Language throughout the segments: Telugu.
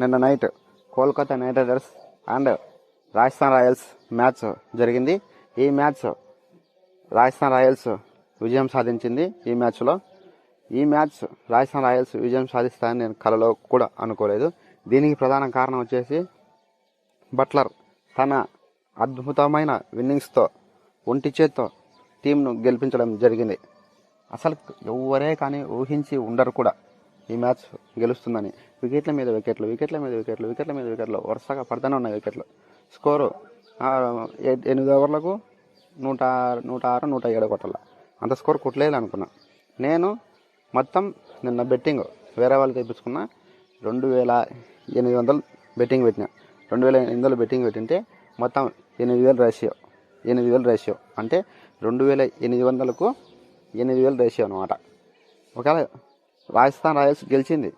నిన్న night Kolkata Knight Riders and Rajasthan Royals match జరిగింది. ఈ మ్యాచ్ రాజస్థాన్ రాయల్స్ విజయం సాధించింది ఈ మ్యాచ్లో. ఈ మ్యాచ్ రాజస్థాన్ రాయల్స్ విజయం సాధిస్తాయని నేను కలలో కూడా అనుకోలేదు. దీనికి ప్రధాన కారణం వచ్చేసి బట్లర్ తన అద్భుతమైన విన్నింగ్స్తో ఒంటి చేత్తో టీంను గెలిపించడం జరిగింది. అసలు ఎవరే కానీ ఊహించి ఉండరు కూడా. ఈ మ్యాచ్ గెలుస్తుందని. వికెట్ల మీద వికెట్లు వికెట్ల మీద వికెట్లు వికెట్ల మీద వికెట్లు. వరుసగా పడుతూనే ఉన్నాయి వికెట్లు. స్కోరు ఎనిమిది ఓవర్లకు నూట నూట ఆరు నూట ఏడు కొట్టాల. అంత స్కోర్ కొట్టలేదు అనుకున్నా. నేను మొత్తం నిన్న బెట్టింగ్ వేరే వాళ్ళు తెప్పించుకున్న రెండు వేల ఎనిమిది వందలు బెట్టింగ్ పెట్టిన. రెండు వేల ఎనిమిది వందలు బెట్టింగ్ పెట్టింటే మొత్తం ఎనిమిది వేల రేషియో. ఎనిమిది వేల రేషియో. అంటే రెండు వేల ఎనిమిది వందలకు ఎనిమిది వేలు రేషియో అనమాట ఒకవేళ రాజస్థాన్ రాయల్స్ గెలిచింది.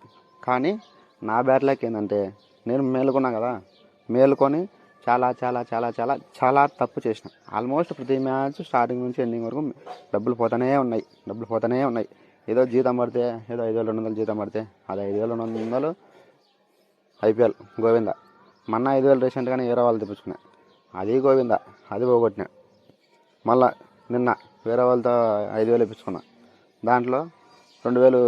కానీ నా బ్యాట్లకి ఏంటంటే నేను మేలుకున్నా కదా మేలుకొని చాలా చాలా చాలా చాలా చాలా తప్పు చేసిన. ఆల్మోస్ట్ ప్రతి మ్యాచ్ స్టార్టింగ్ నుంచి ఎండింగ్ వరకు డబ్బులు పోతూనే ఉన్నాయి. డబ్బులు పోతూనే ఉన్నాయి. ఏదో జీతం పడితే ఏదో ఐదు వేల రెండు వందలు జీతం పడితే అది ఐదు వేల రెండు వందలు ఐపీఎల్ గోవింద. మొన్న ఐదు వేలు రీసెంట్గానే వేరే వాళ్ళు తెప్పించుకున్నా. అది గోవింద అది పోగొట్టిన. మళ్ళా నిన్న వేరే వాళ్ళతో ఐదు వేలు ఇప్పించుకున్నా దాంట్లో రెండు వేలు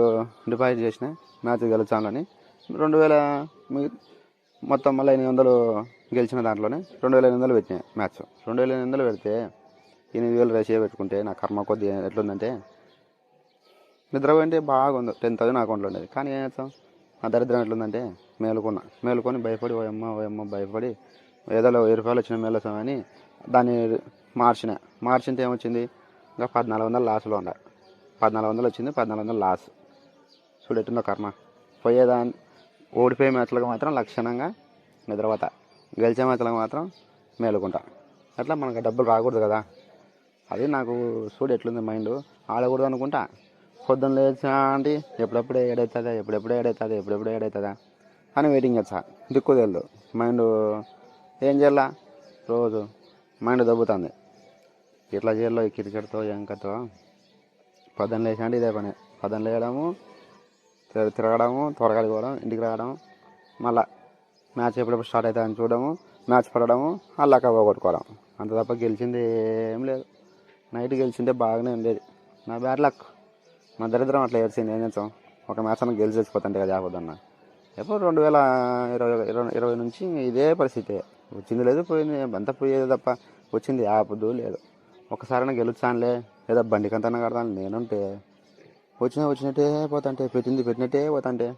డిపాజిట్ చేసిన మ్యాచ్ గెలిచాలని రెండు వేల మొత్తం మళ్ళీ ఎనిమిది వందలు గెలిచిన దాంట్లోనే రెండు వేల ఎనిమిది వందలు పెట్టినాయి మ్యాచ్. రెండు వేల ఎనిమిది వందలు పెడితే ఎనిమిది వేలు రేషియో పెట్టుకుంటే నా కర్మ కొద్ది ఎట్లుందంటే నిద్రపోయింటే బాగుంది. టెన్ థౌసండ్ అకౌంట్లో ఉండేది. కానీ ఏం చేస్తాం? నా దరిద్రం ఎట్లుందంటే మేలుకున్నా. మేలుకొని భయపడి ఓయమ్మ ఓయమ్మ భయపడి ఏదో వెయ్యి రూపాయలు వచ్చిన మేలసామని దాన్ని మార్చిన. మార్చింటే ఏమొచ్చింది? ఇంకా పద్నాలుగు వందలు లాస్లో ఉండాలి పద్నాలుగు వందలు వచ్చింది పద్నాలుగు వందలు లాస్. చూడెట్టుందో కర్మ. పోయేదాన్ని ఓడిపోయే మ్యాచ్లకు మాత్రం లక్షణంగా నిద్రపోతా. గెలిచే మ్యాచ్లకు మాత్రం మేలుకుంటా. అట్లా మనకు డబ్బులు రాకూడదు కదా. అది నాకు చూడు ఎట్లుంది మైండ్. ఆడకూడదు అనుకుంటా. పొద్దున్న లేచా అంటే ఎప్పుడెప్పుడు ఏడవుతుందా ఎప్పుడెప్పుడు ఏడవుతుందా ఎప్పుడెప్పుడు ఏడవుతుందా అని వెయిటింగ్ చేస్తా. దిక్కు తెలియదు మైండ్ ఏం చేయాలా? రోజు మైండ్ దబ్బుతుంది. ఇట్లా చేయాలో ఈ క్రికెట్తో ఎంకతో పొద్దున్న లేచా ఇదే పని. పొద్దున్న లేయడము తిరగడము త్వరగా పోవడం ఇంటికి రావడం మళ్ళా మ్యాచ్ ఎప్పుడెప్పుడు స్టార్ట్ అవుతుందని చూడడము మ్యాచ్ పడడము అల్లాక పోగొట్టుకోవడం అంత తప్ప గెలిచింది ఏం లేదు. నైట్ గెలిచింటే బాగానే ఉండేది. నా బ్యాడ్ లక్. నా దరిద్రం అట్లా ఏడ్చింది. ఏం చేస్తాం? ఒక మ్యాచ్ అన్న గెలిచి తెచ్చిపోతుంటే కదా ఆపదన్న ఎప్పుడు రెండు వేల ఇరవై ఇరవై ఇరవై నుంచి ఇదే పరిస్థితి. వచ్చింది లేదు పోయింది. అంతా పోయేది తప్ప వచ్చింది. ఆపదు లేదు. ఒకసారైనా గెలుచానులే లేదా బండికంతా కడతాను. నేనుంటే వచ్చినా వచ్చినట్టే పోతుంటే పెట్టింది పెట్టినట్టే పోతుంటే.